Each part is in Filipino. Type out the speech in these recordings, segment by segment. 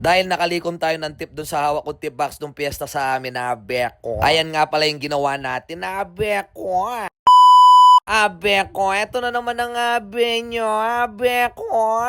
Dahil nakalikom tayo ng tip dun sa hawak kong tip box nung piyesta sa amin na beko. Ayan nga pala yung ginawa natin na beko. Abe ko, eto na naman ang abe nyo, abe ko.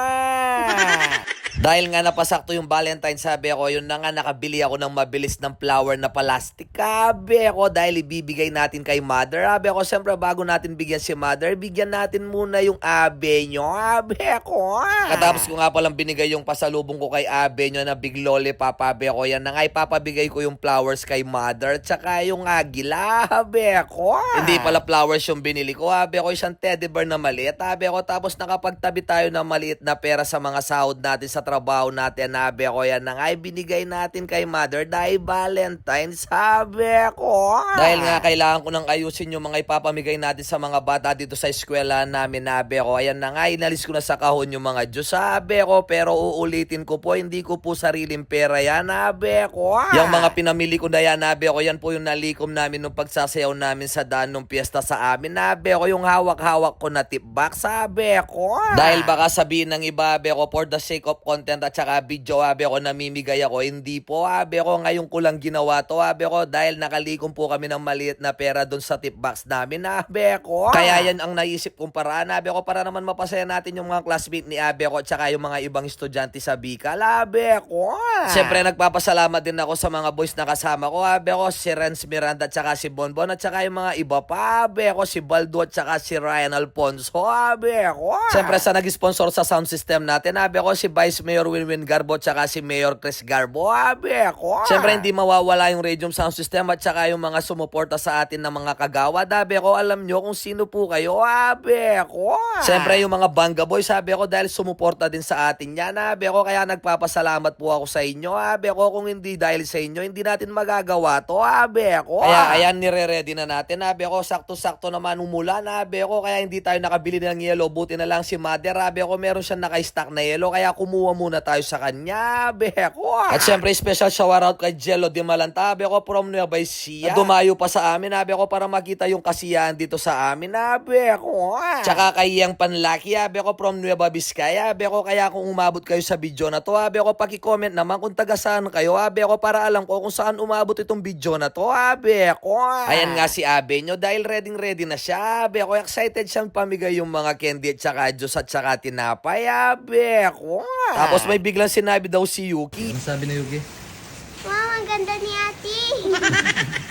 Dahil nga napasakto yung Valentine, sabi ko, yun na nga nakabili ako ng mabilis ng flower na plastic. Abe ko, dahil ibibigay natin kay mother. Abe ko, siyempre bago natin bigyan si mother, bigyan natin muna yung abe nyo, abe ko. Katapos ko nga palang binigay yung pasalubong ko kay abe nyo na big lollipop, abe ko, yan na nga ipapabigay ko yung flowers kay mother, tsaka yung agila, abe ko. Hindi pala flowers yung binili ko, abe ko, isang teddy bear na maliit, abe ko, tapos nakapagtabi tayo ng maliit na pera sa mga sahod natin sa trabaho natin, abe. Ko, yan na nga, ibinigay natin kay mother dahil Valentine's, sabi ko. Dahil nga kailangan ko nang ayusin yung mga ipapamigay natin sa mga bata dito sa eskwela namin, abe. Ko, ayan na nga, inalis ko na sa kahon yung mga Diyos, sabi ko, pero uulitin ko po, hindi ko po sariling pera yan, abe. Ko. Yung mga pinamili ko na yan, abe. Ko, yan po yung nalikom namin nung pagsasayaw namin sa daan nung piyesta sa amin, abe. Ko, yung hawak-hawak ko na tip box, sabi ko. Dahil baka sabihin ng iba, abe ko, for the sake of content at saka video, abe ko, namimigay ako, hindi po, abe ko, ngayon ko lang ginawa to, abe ko, dahil nakalikom po kami ng maliit na pera doon sa tip box namin, abe ko. Kaya yan ang naisip kong paraan, abe ko, para naman mapasaya natin yung mga classmate ni abe ko, at saka yung mga ibang estudyante sa Bicol, abe ko. Siyempre, nagpapasalamat din ako sa mga boys na kasama ko, abe ko, si Renz Miranda at saka si Bonbon, at saka yung mga iba pa, abe ko, si Baldo at saka si Ryan Alfonso, abe ko. Siyempre, sa nag-sponsor sa sound system natin, abe ko, si Vice Mayor Winwin Garbo at saka si Mayor Chris Garbo, abe ko. Siyempre, hindi mawawala yung Radium Sound System at saka yung mga sumuporta sa atin ng mga kagawad, abe ko, alam nyo kung sino po kayo, abe ko. Siyempre, yung mga Banga Boys, sabi ko, dahil sumuporta din sa atin yan, abe ko, kaya nagpapasalamat po ako sa inyo, abe ko, kung hindi dahil sa inyo, hindi natin magagawa to, abe ko. Kaya, ayan, nire-ready na natin, abe ko, sakto-sakto naman umulan, abe ko, kaya hindi tayo nakabili ng yelo, buti na lang si Mother, abe ko, meron siyang naka-stock na yelo, kaya kumuha muna tayo sa kanya, abe ko. At syempre, special shower out kay Jello Di Malanta, abe ko, from Nueva Ecija. Na Dumayo pa sa amin, abe ko, para makita yung kasiyahan dito sa amin, abe ko. Tsaka kay Yang Panlaki, abe ko, from Nueva Vizcaya, abe ko, kaya kung umabot kayo sa video na to, abe ko, paki-comment naman kung taga saan kayo, abe ko, para alam ko kung saan umabot itong video na to, abe ko. Ayan nga si abe nyo, dahil ready ready na siya, abe ko, excited siyang pamigay yung mga candy at saka juice at saka tinapay, abe ko. Tapos may biglang sinabi daw si Yuki, Ano sabi na Yugi? Wow, ang ganda ni ate.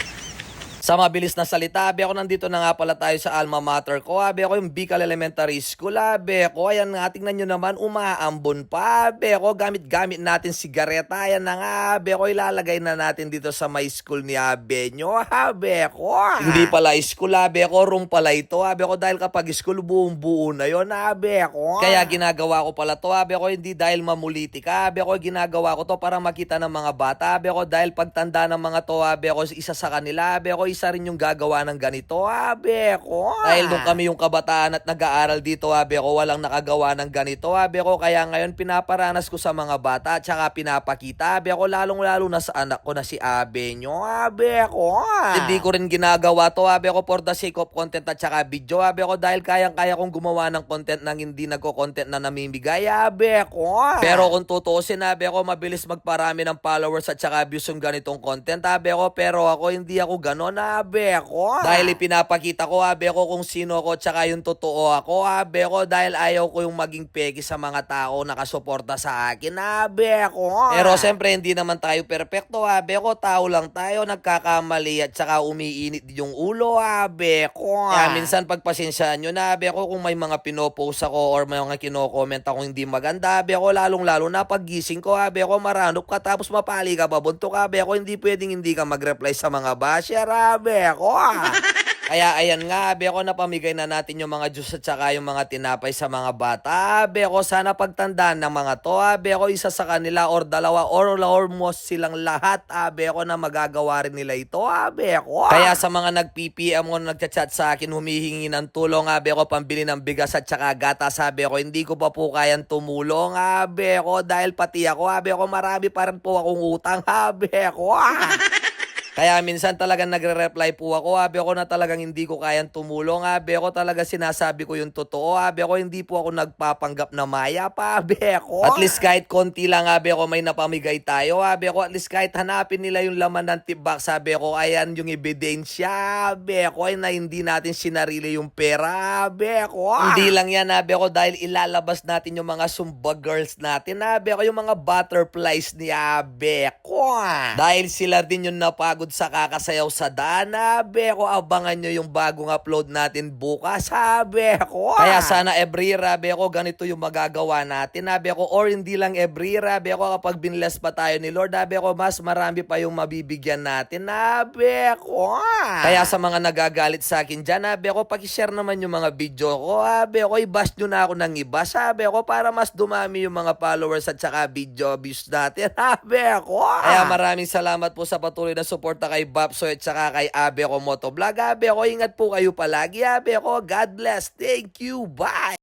Sa mabilis na salita, abe ako nandito na nga pala tayo sa alma mater ko. Abe ako yung Bicol Elementary School. Abe ako, ayan nga, tingnan nyo naman, umaambon pa. Abe ako, gamit-gamit natin sigareta. Ayan na nga, abe ako, ilalagay na natin dito sa my school ni abe nyo. Abe ako. Hindi pala school, abe ako, room pala ito. Abe ako, dahil kapag school, buong buo na yun, abe ako. Kaya ginagawa ko pala to, abe ako, hindi dahil mamuliti ka. Abe ako, ginagawa ko to para makita ng mga bata. Abe ako, dahil pagtanda ng mga to, abe ako, isa sa kanila. Abe ako, isa rin yung gagawa ng ganito, abe ko. Dahil nung kami yung kabataan at nag-aaral dito, abe ko, walang nakagawa ng ganito, abe ko. Kaya ngayon pinaparanas ko sa mga bata at saka pinapakita, abe ko, lalong-lalo na sa anak ko na si abe nyo, abe ko. Hindi ko rin ginagawa to, abe ko, for the sake of content at saka video, abe ko, dahil kayang-kaya kong gumawa ng content nang hindi nagko-content na namimigay, abe ko. Pero kung tutuusin, abe ko, mabilis magparami ng followers at saka views yung ganitong content, abe ko, pero ako, hindi ako ganon, abe ko. Dahil ipinapakita ko, abe ko, kung sino ko, tsaka yung totoo ako, abe ko, dahil ayaw ko yung maging peki sa mga tao nakasuporta sa akin, abe ko. Pero siyempre, hindi naman tayo perfecto, abe ko, tao lang tayo, nagkakamali at saka umiinit yung ulo, abe ko. Kaya minsan pagpasensyaan nyo na, abe ko, kung may mga pinopost ako or may mga kino-comment ako hindi maganda, abe ko, lalong-lalo na paggising ko, abe ko, maranop ka tapos mapali ka, babuntok ka, abe ko, hindi pwedeng hindi ka mag-reply sa mga basher, abe ko. Kaya ayan nga, abe ko, napamigay na natin yung mga juice at saka yung mga tinapay sa mga bata. Abe ko, sana pagtandaan ng mga to, abe ko, isa sa kanila or dalawa or almost silang lahat, abe ko, na magagawa rin nila ito, abe ko. Kaya sa mga nag-PPM o nagchat-chat sa akin, humihingi ng tulong, abe ko, pambili ng bigas at saka gatas, abe ko, hindi ko pa po kayang tumulong, abe ko, dahil pati ako, abe ko, marami pa rin po akong utang, abe ko. Kaya minsan talagang nagre-reply po ako, abi ako na talagang hindi ko kayang tumulong, abi ako talaga sinasabi ko yung totoo, abi ako hindi po ako nagpapanggap na maya pa, abi ako. At least kahit konti lang, abi ako may napamigay tayo, abi ako at least kahit hanapin nila yung laman ng tip box, sabi ako, ayan yung ebidensya, abi ako, ay na hindi natin sinarili yung pera, abi ako. Hindi lang yan, abi ako, dahil ilalabas natin yung mga Zumba girls natin, abi ako, yung mga butterflies ni abi ako. Dahil sila din yung napagod sa kakasayaw sa daan, abi ako, abangan nyo yung bagong upload natin bukas, abi ako. Kaya sana every abi ako, ganito yung magagawa natin, abi ako, or hindi lang every abi ako, kapag binless pa tayo ni Lord, abi ako, mas marami pa yung mabibigyan natin, abi ako. Kaya sa mga nagagalit sa akin dyan, abi ako, pakishare naman yung mga video ko, abi ako, i-bash nyo na ako ng iba, sabi ako, para mas dumami yung mga followers at saka video views natin, abi ako. Kaya maraming salamat po sa patuloy na suporta kay Bapsoy at saka kay Abe ko Motovlog. Abe ako, ingat po kayo palagi. Abe ako, God bless. Thank you. Bye.